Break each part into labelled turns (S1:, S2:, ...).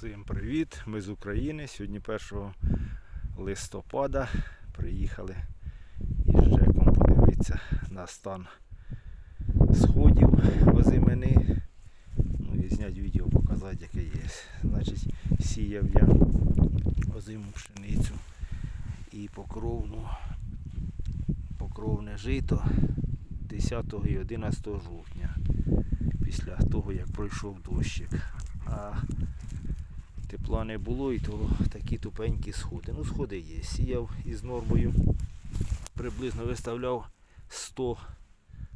S1: Всім привіт! Ми з України. Сьогодні 1 листопада приїхали із Жеком подивитися на стан сходів озимини. Ну і зняти відео, показати, яке є. Значить, сіяв я озиму пшеницю і покровну, покровне жито 10 і 11 жовтня. Після того, як пройшов дощик. А тепла не було і то такі тупенькі сходи. Ну, сходи є. Сіяв із нормою. Приблизно виставляв 100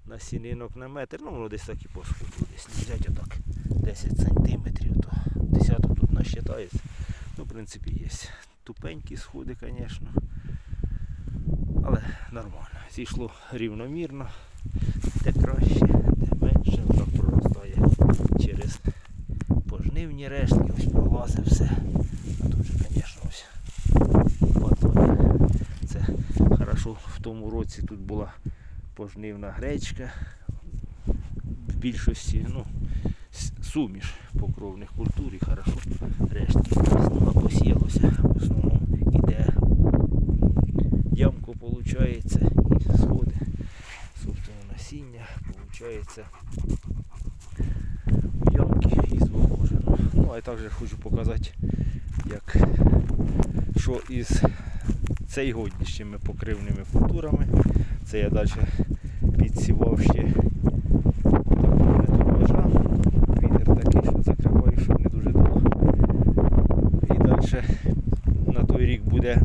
S1: насінинок на метр. Ну, воно десь так і по сходу. Десь взяти отак 10 сантиметрів, то десяток тут насчитається. Ну, в принципі, є. Тупенькі сходи, звісно. Але нормально. Зійшло рівномірно. Де краще, де менше, воно проростає через пожнивні рештки, ось пролазить все. А тут же, звісно, ось батон. Це хорошо в тому році тут була пожнивна гречка. В більшості, ну, суміш покровних культур і хорошо рештки. Ну, посіялося в основному іде ямку виходить і сходи. Собственно насіння виходить у ямки і зволожено. Ну а я також хочу показати, як що із цейгодніщими покривними культурами. Це я далі підсівав ще тут межа. Вітер такий, що закриваю, щоб не дуже дуло. І далі на той рік буде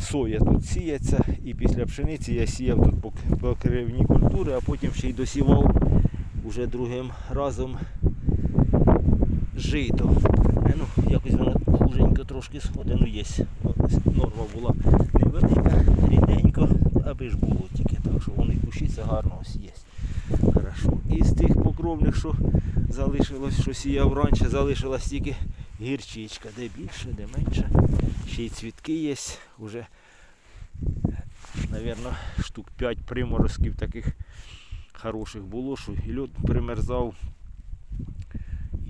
S1: соя тут сіється, і після пшениці я сіяв тут пок- покривні культури, а потім ще й досівав уже другим разом жито. Е, Ну, якось воно хуженько трошки сходить, ну є. Норма була невелика, ріденько, аби ж було тільки так, що вони кущиться гарно ось є. Хорошо. І з тих покровних, що залишилось, що сіяв раніше, залишилась тільки гірчичка, де більше, де менше. Ще й цвітки є. Уже, мабуть, штук 5 приморозків таких хороших було, що і льод примерзав,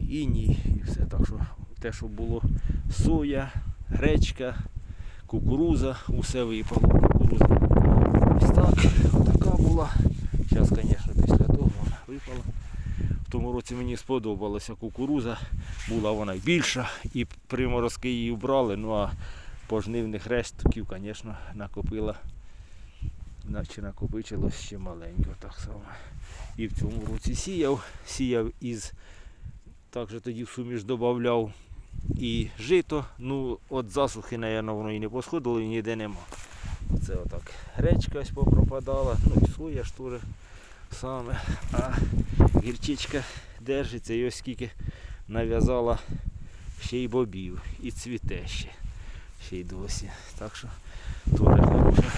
S1: іній, і все. Так що те, що було соя, гречка, кукуруза, усе випало. Кукуруза ось так, така була. Зараз, звісно, після того вона випала. В тому році мені сподобалася кукуруза, була вона більша, і приморозки її вбрали, ну а пожнивних рештків, звісно, накопила, наче накопичилось ще маленько так само. І в цьому році сіяв, сіяв із, також тоді в суміш додавав і жито, ну от засухи, напевно, воно і не посходило, і ніде нема. Це отак гречка ось попропадала, ну і соя ж теж саме. А гірчичка держиться і ось скільки нав'язала ще й бобів, і цвіте ще, ще й досі. Так що теж хороша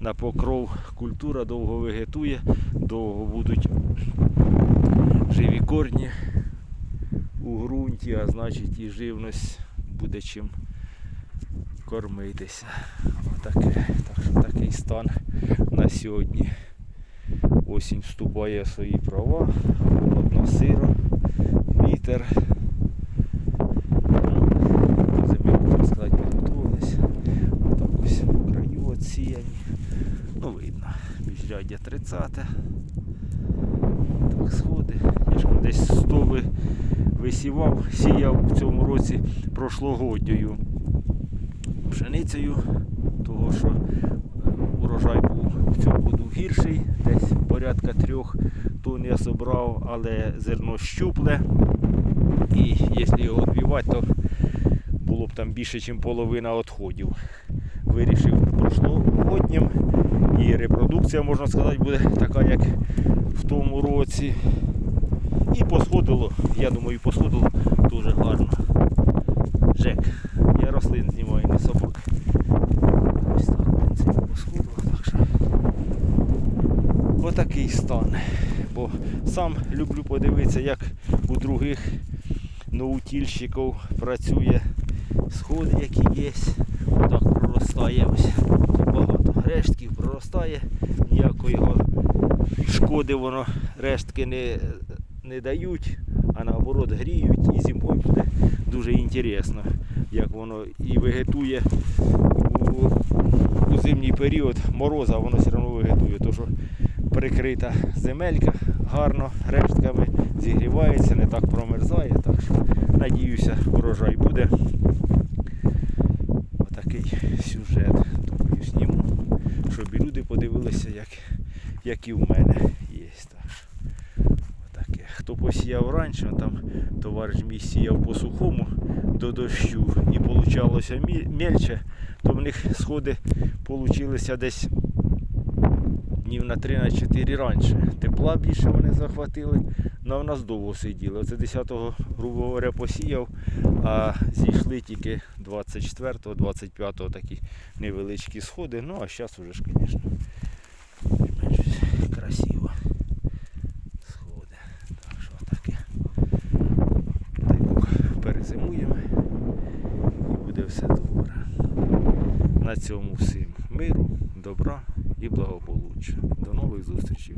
S1: на покров культура довго вегетує, довго будуть живі корні ґрунті, а значить і живність буде чим кормитися. Отаке. Так що такий стан на сьогодні. Осінь вступає в свої права, холодно, сиро, вітер. До зими, можна сказати, підготувалися. Отак ось по краю отсіяні. Ну, видно, міжряддя 30. Так, сходи. Я ж десь 100 ви- висівав, сіяв в цьому році прошлогодньою пшеницею, того що е, урожай був в цьому году гірший, десь порядка трьох тонн я зібрав, але зерно щупле. І якщо його відбивати, то було б там більше, ніж половина відходів. Вирішив прошлогоднім і репродукція, можна сказати, буде така, як в тому році. І посходило, я думаю, посходило дуже гарно. Жек, я рослин знімаю на собак. Ось так, в принципі, посходило, так що. Отакий стан. Бо сам люблю подивитися, як у других наутільщиків працює сходи, які є. Отак проростає ось багато рештків проростає, ніякої шкоди воно рештки не, не дають, а наоборот гріють і зимою буде дуже інтересно, як воно і вегетує у, у зимній період мороза, воно все одно вегетує. То, що прикрита земелька гарно рештками зігрівається, не так промерзає. Так що надіюся, урожай буде. Отакий сюжет. Думаю, зніму, щоб і люди подивилися, як, як і в мене є. Так. Хто посіяв раніше, там товариш мій сіяв по сухому до дощу і получалося мельче, то в них сходи получилися десь днів на 3 на 4 раніше. Тепла більше вони захватили, але в нас довго сиділи. Оце 10-го, грубо говоря, посіяв, а зійшли тільки 24-го, 25-го такі невеличкі сходи. Ну, а зараз уже ж, звісно, менш красиво сходи. Так що таке. Дай Бог перезимуємо і буде все добре. На цьому всім миру, добра і благополуччя. До нових зустрічей.